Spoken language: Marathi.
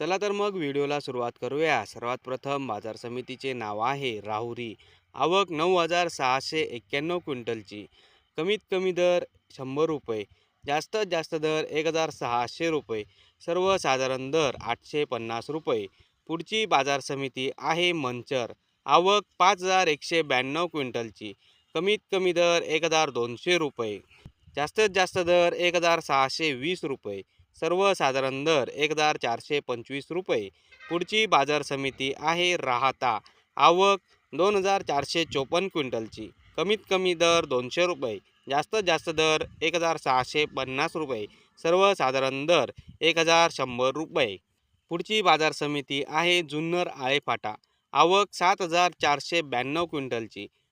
चला तर मग व्हिडिओला सुरुवात करूया. सर्वात प्रथम बाजार समितीचे नाव आहे राहुरी. आवक नऊ हजार सहाशे एक्क्याण्णव क्विंटलची. कमीत कमी दर शंभर रुपये. जास्तीत जास्त दर एक हजार सहाशे रुपये. सर्वसाधारण दर आठशे पन्नास रुपये. पुढची बाजार समिती आहे मंचर. आवक पाच हजार एकशे ब्याण्णव क्विंटलची. कमीत कमी दर एक हजार दोनशे रुपये. जास्तीत जास्त दर एक हजार सहाशे वीस रुपये. सर्वसाधारण दर एक हजार चारशे पंचवीस रुपये. पुढची बाजार समिती आहे राहता. आवक दोन हजार चारशे चोपन्न क्विंटलची. कमीत कमी दर दोनशे रुपये. जास्तीत जास्त दर एक हजार सहाशे पन्नास रुपये. सर्वसाधारण दर एक हजार शंभर रुपये. पुढची बाजार समिती आहे जुन्नर आळेफाटा. आवक सात हजार चारशे ब्याण्णव क्विंटलची.